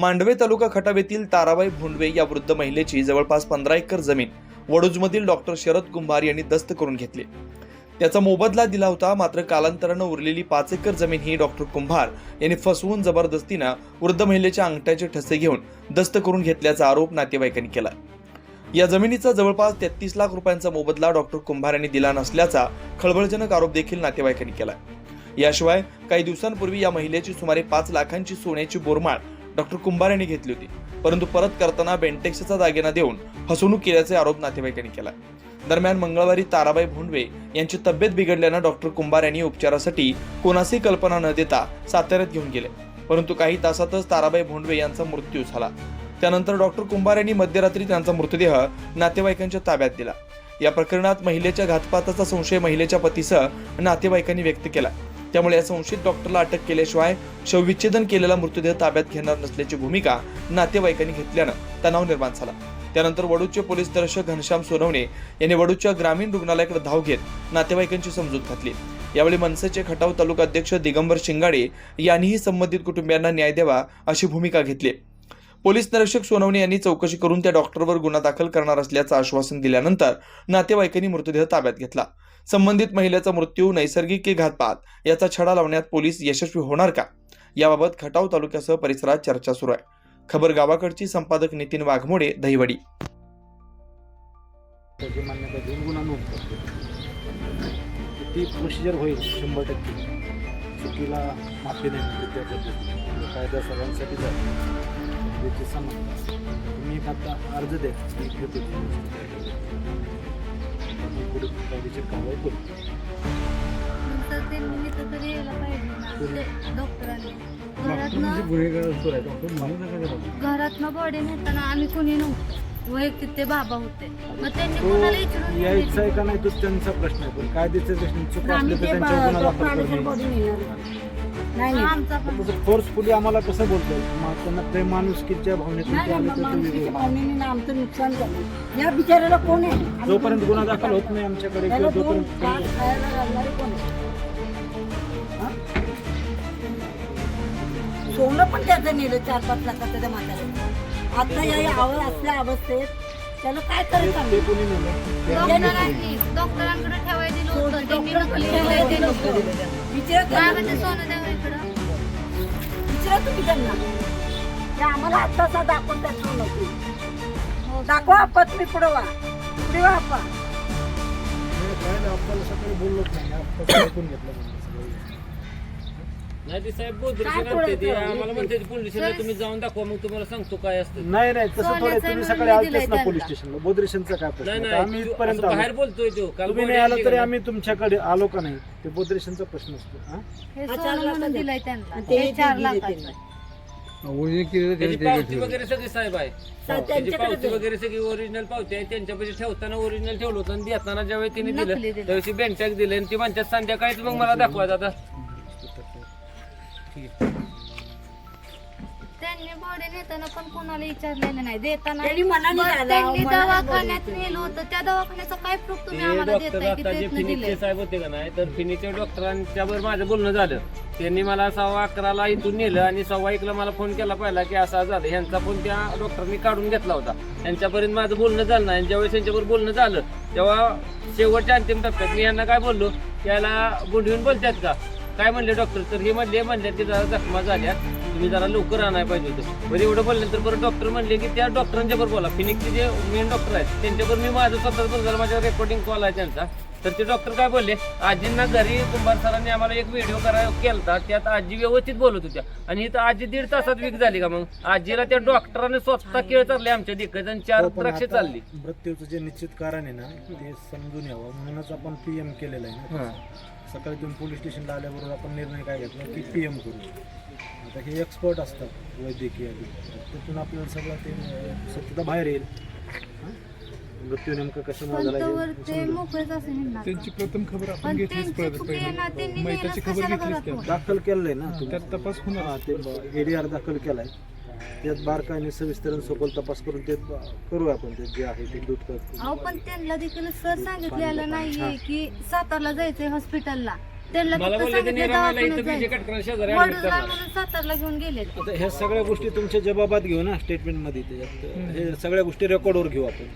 मांडवे तालुका खटावेतील ताराबाई भोंडवे या वृद्ध महिलेची जवळपास पंधरा एकर जमीन वडूजमधील डॉक्टर शरद कुंभार यांनी दस्त करून घेतली. त्याचा मोबदला दिला होता मात्र कालांतरानं उरलेली पाच एकर जमीन ही डॉक्टर कुंभार यांनी फसवून जबरदस्तीनं वृद्ध महिलेच्या अंगठ्याचे ठसे घेऊन दस्त करून घेतल्याचा आरोप नातेवाईकांनी केला. या जमिनीचा जवळपास तेहतीस लाख रुपयांचा मोबदला डॉक्टर कुंभार यांनी दिला नसल्याचा खळबळजनक आरोप देखील नातेवाईकांनी केला. याशिवाय काही दिवसांपूर्वी या महिलेची सुमारे पाच लाखांची सोन्याची बोरमाळ डॉक्टर कुंभार यांनी घेतली होती. परंतु परत करताना बेंटेक्सचा दागिना देऊन फसवणूक केल्याचे आरोप नातेवाईकांनी केला दरम्यान मंगळवारी ताराबाई भोंडवे यांची तब्येत बिघडल्यानं डॉक्टर कुंभार यांनी उपचारासाठी कोणाशी कल्पना न देता साताऱ्यात घेऊन गेले. परंतु काही तासातच ताराबाई भोंडवे यांचा मृत्यू झाला. त्यानंतर डॉक्टर कुंभार यांनी मध्यरात्री त्यांचा मृतदेह नातेवाईकांच्या ताब्यात दिला. या प्रकरणात महिलेच्या घातपाताचा संशय महिलेच्या पतीसह नातेवाईकांनी व्यक्त केला. त्यामुळे या संशयित डॉक्टरला अटक केल्याशिवाय शवविच्छेदन केलेला मृतदेह ताब्यात घेणार नसल्याची भूमिका नातेवाईकांनी घेतल्यानं तणाव निर्माण झाला. त्यानंतर वडूचे पोलीस दर्शक घनश्याम सोनवणे यांनी वडूच्या ग्रामीण रुग्णालयाकडे धाव घेत नातेवाईकांची समजूत घातली. यावेळी मनसेचे खटाव तालुका अध्यक्ष दिगंबर शिंगाडे यांनीही संबंधित कुटुंबियांना न्याय द्यावा अशी भूमिका घेतली. पोलीस निरीक्षक सोनवणे यांनी चौकशी करून त्या डॉक्टरवर गुन्हा दाखल करणार असल्याचं आश्वासन दिल्यानंतर नातेवाईकांनी मृतदेह ताब्यात घेतला. संबंधित महिलेचा मृत्यू नैसर्गिक की घातपात याचा छडा लावण्यात पोलीस यशस्वी होणार का? याबाबत खटाव तालुक्यासह परिसरात चर्चा सुरू आहे. खबर गावाकडची संपादक नितीन वाघमोडे दहिवडी. ती प्रोसिजर होईल शंभर टक्के. चुकीला माफी नाही त्या पद्धतीने. कायदा सर्वांसाठी जातो त्याची समान तुम्ही एक आता अर्ज द्या. आपण पुढे कायदेशीर कारवाई करू नंतर ते निमित्त तरी यायला पाहिजे ना डॉक्टरांनी घरातनं गुन्हेगार असतो आहे डॉक्टर म्हणून नका करा. घरातनं बॉडी नेताना आम्ही कोणी नव्हतो वैयक्तिक ते बाबा होते? मग त्यांनी तो कोणाला विचारून यायचा आहे का नाही तो त्यांचा प्रश्न आहे. पण कायद्याचे प्रश्न चूक असले तर त्यांच्यावर गुन्हा दाखल करणे आमचा पण तसं फोर्सफुली आम्हाला कसं बोलतो मग त्यांना प्रेम माणुसकीच्या भावनेतून ते आले तर ते वेगळं. भावनेने आमचं नुकसान झालं. या बिचाराला कोण आहे? आम्ही जोपर्यंत गुन्हा दाखल होत नाही आमच्याकडे त्याला किंवा दोन जोपर्यंत तास खायला घालणारे कोण आहे? हा? सोनं पण त्याचं नेलं चार पाच लाखाचं त्या म्हाताऱ्याने आता या आव- असल्या अवस्थेत त्याला काय करायचं ते आम्ही? कोणी नेलं. डॉक्टरांनी डॉक्टरांकडे ठेवायला दिलं होतं. त्यांनी नकली ठेवायला दिलं होतं. विचारा काय. म्हणजे सोनं द्यावं इकडं? विचारा तुम्ही त्यांना. ते आम्हाला आता असा दाखवून त्याचं नको दाखवा आपण तुम्ही पुढे वा. पुढे हे आपल्याला सकाळी बोललोच नाही आपण ऐकून घेतलं. नाही ते साहेब काय ते? आम्हाला म्हणते तुम्ही जाऊन दाखवा मग तुम्हाला सांगतो काय असतं नाही नाही तसं थोडं सोन्याचं तुम्ही सकाळी मी आलतेच दिलंय ना त्यांना. पोलीस स्टेशनला बोद्रेशनचा काय प्रश्न होता? आम्ही नाही इथपर्यंत असं बाहेर आलो बोलतोय तो काल तुम्ही नाही आला तरी नाही. आम्ही तुमच्याकडे आलो का नाही ते बोद्रेशनचा प्रश्न असतो हा? हे हा, चार सोनं म्हणून लाखाचं. दिलंय त्यांना आणि ते हे चार दिले लाखाचं त्यांना. त्याची पावती वगैरे सगळी साहेब आहे त्याची पावती. वगैरे सगळी ओरिजिनल पावती आहे त्यांच्यापाशी ठेवताना ओरिजिनल ठेवलं होतं आणि देताना ज्यावेळी तिने नकली दिलं दिलं. त्यावेळी बँक दिले आणि ती म्हणतात संध्याकाळीच मग मला दाखवा दादा त्यांनी बॉडी नेताना पण कोणाला विचारलेलं नाही. देताना त्यांनी मनाने बरं, झालं, त्यांनी मनाने दवाखान्यात नेलं होतं. त्या दवाखान्याचा काय प्रूफ तुम्ही ते आम्हाला डॉक्टर देताय की आता जे तेच दिले फिनिक्सचे साहेब होते का नाही तर फिनिक्सच्या डॉक्टरांच्या बरोबर माझं बोलणं झालं. त्यांनी मला सव्वा अकराला इथून नेलं आणि सव्वा एकला मला फोन केला पहिला की असं झालं. ह्यांचा फोन त्या डॉक्टरनी काढून घेतला होता. त्यांच्यापर्यंत माझं बोलणं झालं नाही. आणि ज्यावेळेस त्यांच्याबरोबर बोलणं झालं तेव्हा शेवटच्या अंतिम टप्प्यात मी यांना काय बोललो त्याला गुंडवून बोलतात का? काय म्हणले डॉक्टर तर हे म्हणले म्हणले की जरा जखमा झाल्या. तुम्ही जरा लवकर आणायला पाहिजे होतं. बरं एवढं बोलल्यानंतर बरं डॉक्टर म्हणले की त्या डॉक्टरांच्या बरोबर बोला. फिनिक्सचे जे मेन डॉक्टर आहेत त्यांच्याबरोबर मी माझं स्वतःच बोलतो. माझ्या रेकॉर्डिंग कॉल आहे त्यांचा. तर ते डॉक्टर काय बोलले आजींना घरी कुंभार सरांनी आम्हाला एक व्हिडिओ करा केलता त्यात आजी व्यवस्थित बोलत होत्या. आणि इथं आजी दीड तासात वीक झाली का मग? आजीला त्या डॉक्टराने स्वतः केळ चालले आमच्या दिक्कत आणि चार हो, द्राक्षे चालली. मृत्यूचं जे निश्चित कारण आहे ना ते समजून यावं. म्हणूनच आपण पीएम केलेलं आहे ना. सकाळी तुम्ही पोलीस स्टेशनला आल्याबरोबर आपण निर्णय काय घेतला की पीएम करू. आता हे एक्सपर्ट असतात वैद्यकीय. त्यातून आपल्याला सगळं ते सत्यता बाहेर येईल? मृत्यू नेमकं कशामुळे झाला तोवर ते म्हणणार त्यांची प्रथम खबर आपण पण घेतलीच त्यांची परत चुकी आहे ना पहिले त्यांनी मैताची नेलंच खबर कशाला घेतलीच घरात त्या मग? दाखल केलंय ना तुम्ही? त्यात तपास होणार. ते एडीआर दाखल केलाय. त्यात बारकाईने सविस्तर आणि सखोल तपास करून ते करूया आपण ते जे आहे ते दूध अहो पण त्यांना देखील सर सांगितलेलं नाहीये की सातारला जायचंय हॉस्पिटलला. त्यांना मला फक्त बोलले त्यांनी सांगितलं रमायला इथं दवाखान्यात बीजे जायचं. कटकरा शेजारी admit वडूला करणार. म्हणून सातारला घेऊन गेले आता ह्या सगळ्या गोष्टी तुमच्या जबाबात घेऊ ना स्टेटमेंटमध्ये त्याच्यात हे सगळ्या गोष्टी रेकॉर्डवर घेऊ आपण.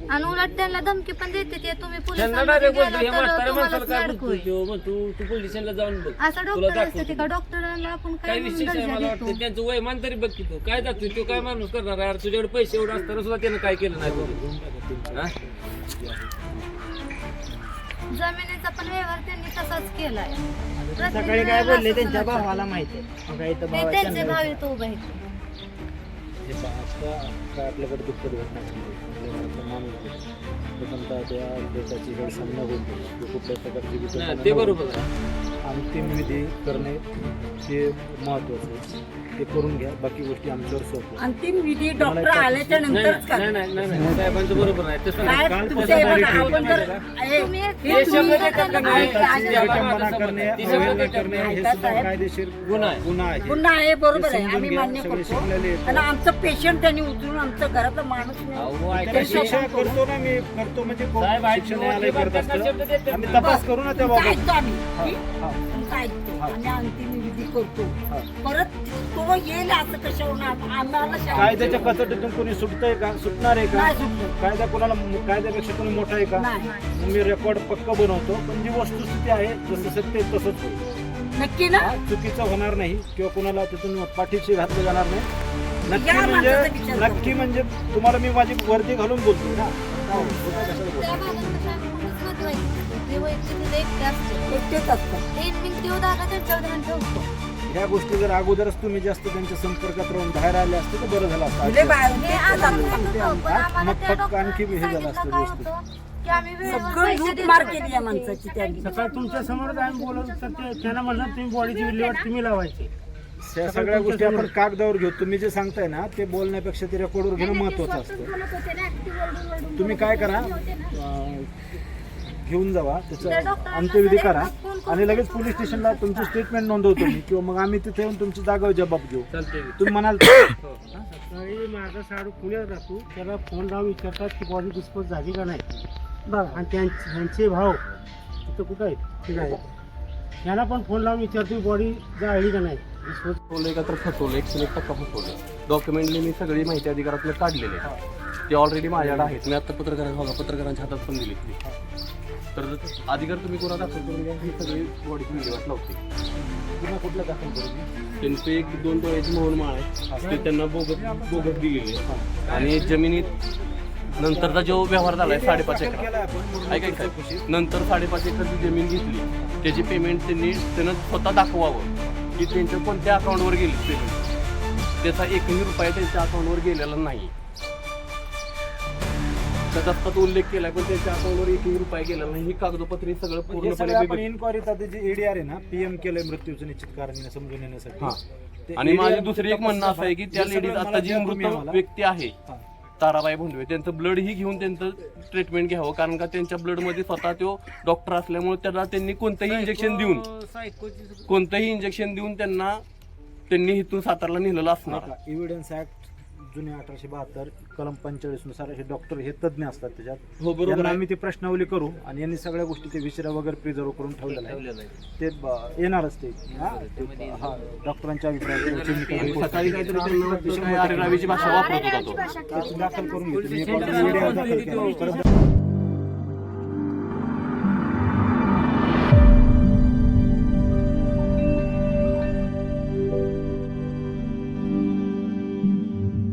आणि उलट त्यांना धमकी पण देते ते तुम्ही त्यांना पोलिसांमध्ये direct बोलतो, गेला म्हाताऱ्या तर माणसाला तुम्हाला काय अडकू बोलतो त्यो? मग तू तू पोलीस स्टेशनला जाऊन बघ. असं तुला डॉक्टर दाखवतो असते का डॉक्टरांना आपण काय काय म्हणून विशेष आहे दर्जा मला देतो? वाटतं त्यांचं वयमान तरी बघ की तू. काय जातो तो काय माणूस करणार? यार तुझ्याकडे पैसे एवढे असताना सुद्धा त्यानं काय केलं नाही तुझं? हा? जमिनीचा पण व्यवहार त्यांनी तसाच केलाय. सकाळी काय बोलले त्यांच्या भावाला माहिती आहे. मग इथं ते भाव त्यांचे भाव येतो उभे आहेत. हे काय आपल्याकडे दुःखद घटना घडली. आपल्या घरातला माणूस. प्रथमतः त्या देशाची गैरसमजा होईल तो कुठल्याही प्रकारची ते बरोबर आहे. अंतिम विधी करणे हे महत्वाचं आहे ते करून घ्या बाकी गोष्टी आमच्यावर सोपवा अंतिम विधी डॉक्टर आल्याच्या नाही नंतरच नाही करा नाही, नाही नाही साहेबांचं बरोबर आहे तसं नाही. काय तुमचं हे बघा, आपण जर हे- तुम्ही एक- हे हे तुम्ही शब्द देतात का नाही? ऐका, ऐका, त्याची ऐका. विटंबना करणे ती अवहेलना देतात. करणे हे सुद्धा. कायदेशीर गुन्हा आहे. गुन्हा आहे पुन्हा हे बरोबर हे आहे आम्ही मान्य सगळे करतो शिकलेले आहेत. आणि आमचं पेशंट त्यांनी उचलून आमचं घरातला माणूस नाही. अहो, ऐका त्याला की- शिक्षा करतो ना मी करतो म्हणजे कोण साहेब, ऐक, शिक्षण न्यायालय करत त्यांना शब्द असतं देतात. आम्ही तपास करू ना त्या तुमचं बाबत. ऐकतो आम्ही. हा, ठीक? हा. तुमचं ऐकतो. हा. आणि अंतिम विधी करतो. हा. परत तो येईल असं कशावरून? आम- आम्हाला शांत- कायद्याच्या कसोटीतून कोणी सुटतंय का? सुटणार आहे का? नाही. कायदा कोणाला कायद्यापेक्षा कोणी मोठा आहे का? नाही. मग मी रेकॉर्ड पक्क बनवतो. पण जी वस्तुस्थिती आहे जसं सत्य आहे तसंच होईल. नक्की ना? हा, चुकीचं होणार नाही. किंवा कोणाला तिथून पाठीशी घातलं जाणार नाही. नक्की या म्हणजे माणसाचा विचार करू. नक्की म्हणजे तुम्हाला मी माझी वर्दी घालून बोलतो ना काय होतं? खोटं कशाला बोलतो? त्या भागात कशा आम्ही कोणीच महत्वाचं ते वैयक्तिक तिथे एकटे असते एकटेच असतात ते मी देऊ दादा त्यांच्यावर ध्यान ठेवतो ह्या गोष्टी जर अगोदरच तुम्ही जास्त त्यांच्या संपर्कात राहून बाहेर आले असते तर बरं झालं म्हणजे असतं बाहेर हे सांगते आम्हाला मग त्या आणखी हे झालं सांगितलं असतं काय व्यवस्थित. होतं, की आम्ही वेळेवर सगळं पैसे लूट देतो. मार केली या माणसाची त्यांनी सकाळी तुमच्यासमोर आम्ही बोलत होतो ते त्यांना म्हणलं तुम्ही बॉडीची विल्हेवाट तुम्ही लावायची त्या सगळ्या गोष्टी आपण कागदावर घेऊ. तुम्ही जे सांगताय ना ते बोलण्यापेक्षा ते रेकॉर्डवर घेणं महत्वाचं असतं. तुम्ही काय करा घेऊन जावा. त्या त्याचं अंत्यविधी करा. आणि लगेच पोलीस स्टेशनला तुमची स्टेटमेंट नोंदवतो मी. किंवा मग आम्ही तिथे येऊन तुमची जागा जबाब घेऊ. तुम्ही म्हणाल सकाळी माझा साडू पुण्यात राहतो. त्याला फोन लावून विचारतात की बॉडी डिस्पोज झाली का नाही. बघा आणि त्यां- त्यांचे भाव तिथं कुठं आहेत? ठीक आहे त्यांना पण फोन लावून विचारतो बॉडी जाळली का नाही. डिस्पोज फसवलंय का तर फसवलं एकशे एक टक्का डॉक्युमेंटली मी सगळी माहिती अधिकारातले काढलेले. ते ऑलरेडी माझ्याकडे आहेत. मी आता पत्रकारांना बघा पत्रकारांच्या हातात पण दिली. तर अधिकार तुम्ही कोणा दाखल करून घ्या? ही सगळी बॉडीची विल्हेवाट लावते. पुन्हा कुठलं दाखल करू त्यांचं एक दोन डोळ्याची मोहन माळ आहे. ते त्यांना बोगस बोगस दिलेली आहे. आणि जमिनीत नंतरचा जो व्यवहार झाला आहे साडेपाच एकर. ऐका. नंतर साडेपाच एकरची जमीन घेतली त्याची पेमेंट त्यांनी त्यानं स्वतः दाखवावं. की त्यांच्या कोणत्या अकाउंटवर गेली पेमेंट त्याचा एकही रुपया त्यांच्या अकाउंटवर गेलेला नाही त्याचा तो उल्लेख केलाय पण त्यांच्या अकाउंटवर एकही रुपया गेलेला नाही ही कागदपत्रे सगळं सगळं पूर्णपणे इन्क्वायरी जे एडीआर आहे ना पीएम केलंय मृत्यूचं निश्चित कारण समजून येण्यासाठी हा. आणि माझी दुसरी एक म्हणणं असं आहे की त्या लेडीज आता जी मृत. व्यक्ती आहे. ताराबाई भोंडवे त्यांचं ब्लड ही घेऊन त्यांचं ट्रीटमेंट घ्यावं. कारण का त्यांच्या ब्लडमध्ये स्वतः तो डॉक्टर असल्यामुळे त्याला त्यांनी कोणतंही इंजेक्शन देऊन कोणतंही इंजेक्शन देऊन त्यांना त्यांनी इथून सातारला नेलेलं असणार. एव्हिडन्स ऍक्ट जुने अठराशे बहात्तर कलम पंचेचाळीसनुसार हे डॉक्टर हे तज्ज्ञ असतात त्याच्यात. हो बरोबर यांना आहे. आम्ही ते प्रश्नावली करू आणि यांनी सगळ्या गोष्टी ते विचारा वगैरे प्रिझर्व करून ठेवलेलं आहे ते ब- येणारच ते. हा, ते- हा डॉक्टरांच्या अभिप्रायात सकाळी काहीतरी त्यांना वाटतं काय अरेरावीची भाषा वापरत होता तो. दाखल करून घेतो. मी. एक ऑर्डर दाखल केला. परत